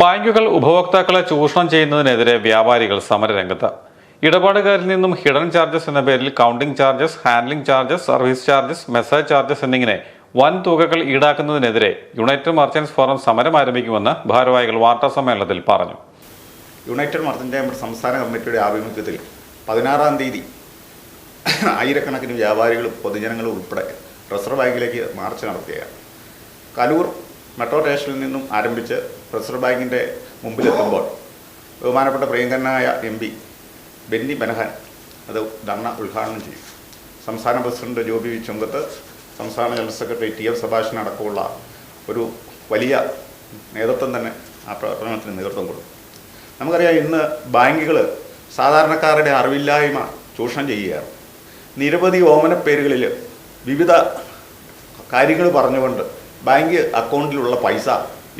ബാങ്കുകൾ ഉപഭോക്താക്കളെ ചൂഷണം ചെയ്യുന്നതിനെതിരെ വ്യാപാരികൾ സമരരംഗത്ത്. ഇടപാടുകാരിൽ നിന്നും ഹിഡൻ ചാർജസ് എന്ന പേരിൽ counting charges handling charges service charges message charges എന്നിങ്ങനെ വൻ തുകകൾ ഈടാക്കുന്നതിനെതിരെ യുണൈറ്റഡ് മർച്ചൻസ് ഫോറം സമരം ആരംഭിക്കുമെന്ന് ഭാരവാഹികൾ വാർത്താ സമ്മേളനത്തിൽ പറഞ്ഞു. യുണൈറ്റഡ് മർച്ചന്റ് സംസ്ഥാന കമ്മിറ്റിയുടെ ആഭിമുഖ്യത്തിൽ പതിനാറാം തീയതി ആയിരക്കണക്കിന് വ്യാപാരികളും പൊതുജനങ്ങളും ഉൾപ്പെടെ റിസർവ് ബാങ്കിലേക്ക് മാർച്ച് നടത്തുകയാണ്. കലൂർ മെട്രോ സ്റ്റേഷനിൽ നിന്നും ആരംഭിച്ച് റിസർവ് ബാങ്കിന്റെ മുമ്പിലെത്തുമ്പോൾ ബഹുമാനപ്പെട്ട പ്രിയങ്കരനായ എം പി ബെന്നി ബെനഹാൻ അത് ധർണ ഉദ്ഘാടനം ചെയ്യും. സംസ്ഥാന പ്രസിഡന്റ് ജോബി ചുങ്കത്ത് സംസ്ഥാന general secretary T M Sabhashan അടക്കമുള്ള ഒരു വലിയ നേതൃത്വം തന്നെ ആ പ്രവർത്തനത്തിന് നേതൃത്വം കൊടുക്കും. നമുക്കറിയാം ഇന്ന് ബാങ്കുകൾ സാധാരണക്കാരുടെ അറിവില്ലായ്മ ചൂഷണം ചെയ്യുകയാണ്. നിരവധി ഓമന പേരുകളിൽ വിവിധ കാര്യങ്ങൾ പറഞ്ഞുകൊണ്ട് ബാങ്ക് അക്കൗണ്ടിലുള്ള പൈസ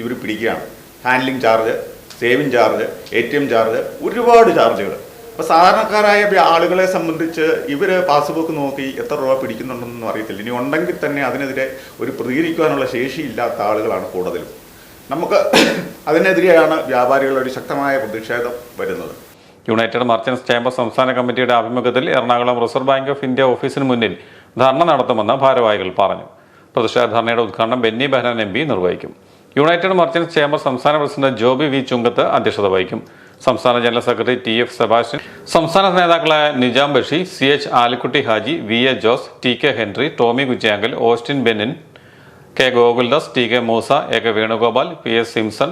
ഇവർ പിടിക്കുകയാണ്. Handling charge saving charge A T M charge ഒരുപാട് ചാർജുകൾ അപ്പോൾ സാധാരണക്കാരായ ആളുകളെ സംബന്ധിച്ച് ഇവർ പാസ്ബുക്ക് നോക്കി എത്ര രൂപ പിടിക്കുന്നുണ്ടെന്നൊന്നും അറിയത്തില്ല. ഇനി ഉണ്ടെങ്കിൽ തന്നെ അതിനെതിരെ ഒരു പ്രതികരിക്കുവാനുള്ള ശേഷിയില്ലാത്ത ആളുകളാണ് കൂടുതലും. നമുക്ക് അതിനെതിരെയാണ് വ്യാപാരികളുടെ ഒരു ശക്തമായ പ്രതിഷേധം വരുന്നത്. യുണൈറ്റഡ് മർച്ചൻസ് ചേംബർ സംസ്ഥാന കമ്മിറ്റിയുടെ ആഭിമുഖ്യത്തിൽ Ernakulam reserve bank of India ഓഫീസിന് മുന്നിൽ ധർണ നടത്തുമെന്ന് ഭാരവാഹികൾ പറഞ്ഞു. പ്രതിഷേധ ഉദ്ഘാടനം ബെന്നി ബെഹനാൻ എം പി നിർവഹിക്കും. യുണൈറ്റഡ് മർച്ചന്റ്സ് ചേംബർ സംസ്ഥാന പ്രസിഡന്റ് ജോബി വി ചുങ്കത്ത് അധ്യക്ഷത വഹിക്കും. സംസ്ഥാന general secretary T F Sebastian സംസ്ഥാന നേതാക്കളായ Nijam Bashi C H Alikutty Haji V A Jose T K Henry Tomy Kuchiyankal Austin Bennin K Gokuldas T K Moosa A K Venugopal P S Simson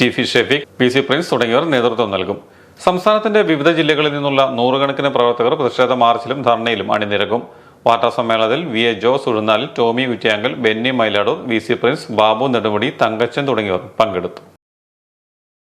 T phi Shefeeq P C Prince തുടങ്ങിയവർ നേതൃത്വം നൽകും. സംസ്ഥാനത്തിന്റെ വിവിധ ജില്ലകളിൽ നിന്നുള്ള നൂറുകണക്കിന് പ്രവർത്തകർ പ്രതിഷേധ മാർച്ചിലും ധർണയിലും അണിനിരക്കും. വാർത്താ സമ്മേളനത്തിൽ V A Jose Uzhunnalil Tomy Kuttiyankal Benny Mylatoor V C Prince Babu Nedumudi Thankachan തുടങ്ങിയവർ പങ്കെടുത്തു.